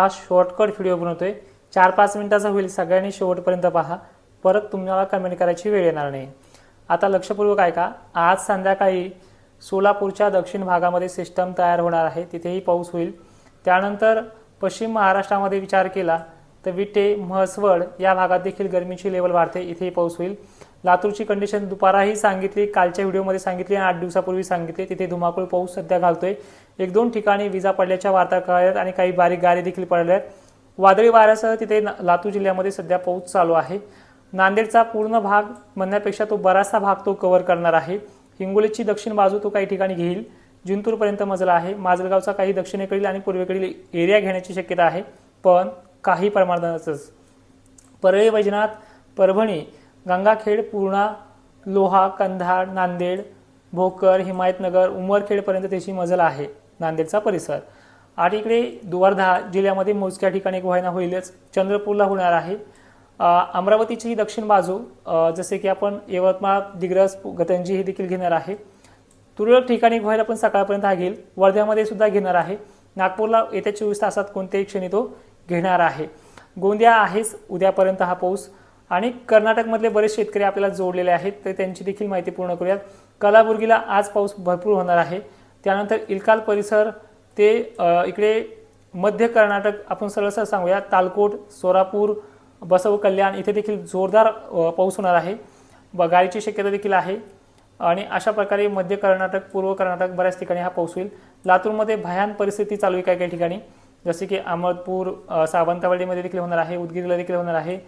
हा shortcut video बनवतोय. चार पाच मिनिटाचा होईल. सगळ्यांनी शेवटपर्यंत पहा. परत तुम्हाला कमेंट करायची वेळ येणार नाही. आता लक्षपूर्वक ऐका. आज संध्याकाळी सोलापूरच्या दक्षिण भागामध्ये सिस्टम तयार होणार आहे. तिथेही पाऊस होईल. त्यानंतर पश्चिम महाराष्ट्रामध्ये विचार केला तर विटे म्हसवड या भागात देखील गरमीची लेवल वाढते. इथेही पाऊस होईल. लातूरची कंडिशन दुपाराही सांगितली कालच्या व्हिडिओमध्ये सांगितली आणि आठ दिवसापूर्वी सांगितले. तिथे धुमाकूळ पाऊस सध्या घालतोय. एक दोन ठिकाणी विजा पडल्याच्या वार्ता कळल्यात आणि काही बारीक गारे देखील पडल्या आहेत वादळी वाऱ्यासह तिथे लातूर जिल्ह्यामध्ये सध्या पाऊस चालू आहे. नांदेडचा पूर्ण भाग म्हणण्यापेक्षा तो बराचसा भाग तो कव्हर करणार आहे. हिंगोलीची दक्षिण बाजू तो काही ठिकाणी घेईल. जिंतूरपर्यंत मजला आहे. माजलगावचा काही दक्षिणेकडील आणि पूर्वेकडील एरिया घेण्याची शक्यता आहे. पण काही प्रमाणातच. परळी वैजनाथ परभणी गंगाखेड पूर्णा लोहा कंधार नांदेड भोकर हिमायतनगर उमरखेडपर्यंत त्याची मजल आहे. नांदेडचा परिसर. आणि इकडे दुवारधा जिल्ह्यामध्ये मोजक्या ठिकाणी एक व्हायना होईलच. चंद्रपूरला होणार आहे. अमरावतीची ही दक्षिण बाजू जसे की आपण यवतमाळ दिग्रस गतंजी हे देखील घेणार आहे. तुरळक ठिकाणी व्हायला पण सकाळपर्यंत हा घेईल. वर्ध्यामध्ये सुद्धा घेणार आहे. नागपूरला येत्या चोवीस तासात कोणत्याही क्षणी तो घेणार आहे. गोंदिया आहेच उद्यापर्यंत हा पाऊस. आणि कर्नाटकमधले बरेच शेतकरी आपल्याला जोडलेले आहेत तर त्यांची देखील माहिती पूर्ण करूयात. कलाबुर्गीला आज पाऊस भरपूर होणार आहे. त्यानंतर इलकाल परिसर ते इकडे मध्य कर्नाटक आपण सरळ सांगूया तालकोट सोरापूर बसव कल्याण इथे देखील जोरदार पाऊस होणार आहे. ब- गाडीची शक्यता देखील आहे. आणि अशा प्रकारे मध्य कर्नाटक पूर्व कर्नाटक बऱ्याच ठिकाणी हा पाऊस होईल. लातूरमध्ये भयान परिस्थिती चालू आहे काही काही ठिकाणी. जसे की अहमदपूर सावंतवाडीमध्ये देखील होणार आहे उदगीरला देखील होणार आहे.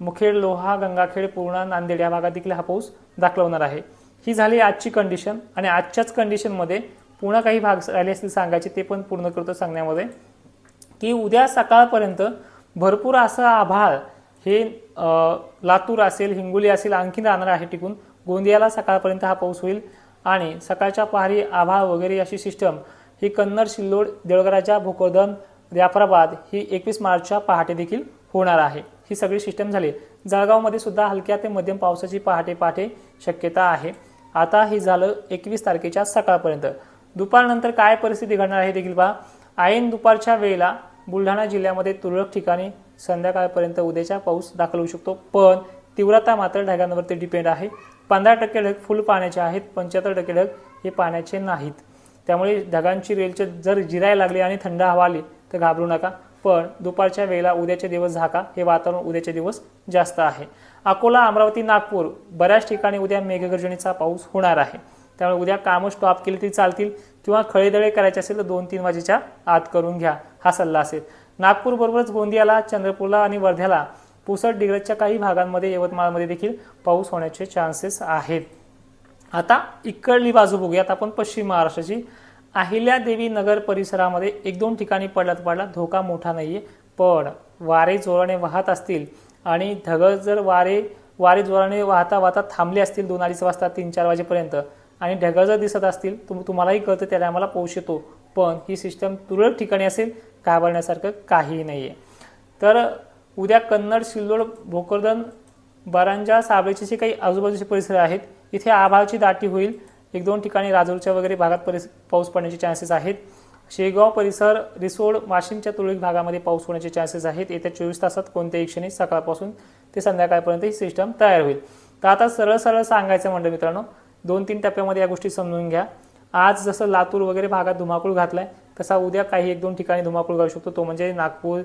मुखेड लोहा गंगाखेड पूर्णा नांदेड या भागात देखील हा पाऊस दाखल होणार आहे. ही झाली आजची कंडिशन आणि आजच्याच कंडिशनमध्ये पुन्हा काही भाग राहिले असतील सांगायचे ते पण पूर्ण करतो सांगण्यामध्ये की उद्या सकाळपर्यंत भरपूर असं आभाळ हे लातूर असेल हिंगोली असेल आणखीन राहणार आहे टिकून. गोंदियाला सकाळपर्यंत हा पाऊस होईल. आणि सकाळच्या पहारी आभाळ वगैरे अशी सिस्टम ही कन्नड सिल्लोड देवगडाच्या भोकरदन जाफराबाद ही एकवीस मार्चच्या पहाटे देखील होणार आहे. ही सगळी सिस्टम झाली. जळगावमध्ये सुद्धा हलक्या ते मध्यम पावसाची पहाटे पहाटे शक्यता आहे. आता हे झालं एकवीस तारखेच्या सकाळपर्यंत. दुपारनंतर काय परिस्थिती घडणार आहे देखील पहा. ऐन दुपारच्या वेळेला बुलढाणा जिल्ह्यामध्ये तुरळक ठिकाणी संध्याकाळपर्यंत उद्याचा पाऊस दाखल होऊ शकतो. पण तीव्रता मात्र ढगांवरती डिपेंड आहे. पंधरा टक्के ढग फुल पाण्याचे आहेत. पंच्याहत्तर टक्के ढग हे पाण्याचे नाहीत. त्यामुळे ढगांची रेलचे जर जिरायला लागली आणि थंड हवा आली तर घाबरू नका. पण दुपारच्या वेळेला उद्याचे दिवस झाका. हे वातावरण उद्याचे दिवस जास्त आहे. अकोला अमरावती नागपूर बऱ्याच ठिकाणी उद्या मेघगर्जनेचा पाऊस होणार आहे. त्यामुळे उद्या कामं स्टॉप केली तरी चालतील. किंवा खळेदळे करायचे असेल तर दोन तीन वाजेच्या आत करून घ्या. हा सल्ला असेल. नागपूर बरोबरच गोंदियाला चंद्रपूरला आणि वर्ध्याला पुसट डिग्रजच्या काही भागांमध्ये यवतमाळमध्ये देखील पाऊस होण्याचे चान्सेस आहेत. आता इकडली बाजू बघूयात. आपण पश्चिम महाराष्ट्राची. अहिल्यादेवी नगर परिसरामध्ये एक दोन ठिकाणी पडलात पडला. धोका मोठा नाहीये. पण वारे जोराने वाहत असतील आणि ढगं जर वारे वारे जोराने वाहता वाहता थांबले असतील दोन अडीच वाजता तीन चार वाजेपर्यंत आणि ढगाळ जर दिसत असतील तुम तुम्हालाही कळतं त्या टायमाला पाऊस येतो. पण ही सिस्टम तुरळक ठिकाणी असेल काबळण्यासारखं काहीही नाही आहे तर उद्या कन्नड सिल्लोड भोकरदन बारांजा साबळेचे जे काही आजूबाजूचे परिसर आहेत. इथे आभाळाची दाटी होईल. एक दोन ठिकाणी राजूरच्या वगैरे भागात परिस पाऊस पडण्याचे चान्सेस आहेत. शेगाव परिसर रिसोड वाशिमच्या तुरळक भागामध्ये पाऊस होण्याचे चान्सेस आहेत. येत्या चोवीस तासात कोणत्याही क्षणी सकाळपासून ते संध्याकाळपर्यंत ही सिस्टम तयार होईल. तर आता सरळ सरळ सांगायचं म्हणलं मित्रांनो दोन तीन टप्प्यामध्ये या गोष्टी समजून घ्या. आज जसं लातूर वगैरे भागात धुमाकूळ घातलाय तसा उद्या काही एक दोन ठिकाणी धुमाकूळ घालू शकतो. तो म्हणजे नागपूर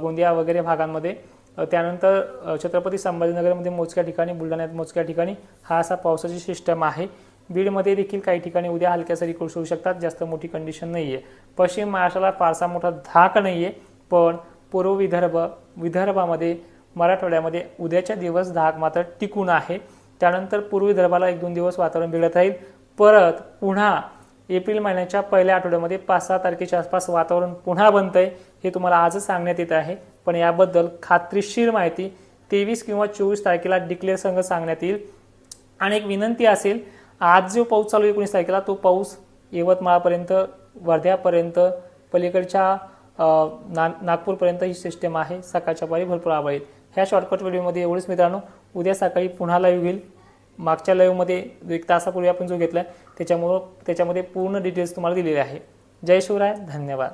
गोंदिया वगैरे भागांमध्ये. त्यानंतर छत्रपती संभाजीनगरमध्ये मोजक्या ठिकाणी बुलढाण्यात मोजक्या ठिकाणी हा असा पावसाची सिस्टम आहे. बीडमध्ये देखील काही ठिकाणी उद्या हलक्या सरी कोसळू शकतात जास्त मोठी कंडिशन नाही आहे पश्चिम महाराष्ट्राला फारसा मोठा धाक नाही आहे पण पूर्व विदर्भ विदर्भामध्ये मराठवाड्यामध्ये उद्याच्या दिवस धाक मात्र टिकून आहे. त्यानंतर पूर्वी विदर्भाला एक दोन दिवस वातावरण बिघडत राहील. परत पुन्हा एप्रिल महिन्याच्या पहिल्या आठवड्यामध्ये पाच सहा तारखेच्या आसपास वातावरण पुन्हा बनतंय हे तुम्हाला आजच सांगण्यात येत आहे. पण याबद्दल खात्रीशीर माहिती तेवीस किंवा चोवीस तारखेला डिक्लेअर संघ सांगण्यात येईल. आणि एक विनंती असेल आज जो पाऊस चालू आहे एकोणीस तारखेला तो पाऊस यवतमाळपर्यंत वर्ध्यापर्यंत पलीकडच्या नागपूरपर्यंत ही सिस्टम आहे. सकाळच्या पारी भरपूर आभाळ आहेत. ह्या शॉर्टकट व्हिडिओमध्ये एवढीच मित्रांनो. उद्या सकाळी पुन्हा लाईव्ह होईल मागच्या लाईव्हमध्ये एक तासापूर्वी आपण जो घेतला त्याच्यामुळं त्याच्यामध्ये पूर्ण डिटेल्स तुम्हाला दिलेले आहे. जय शिवराय धन्यवाद.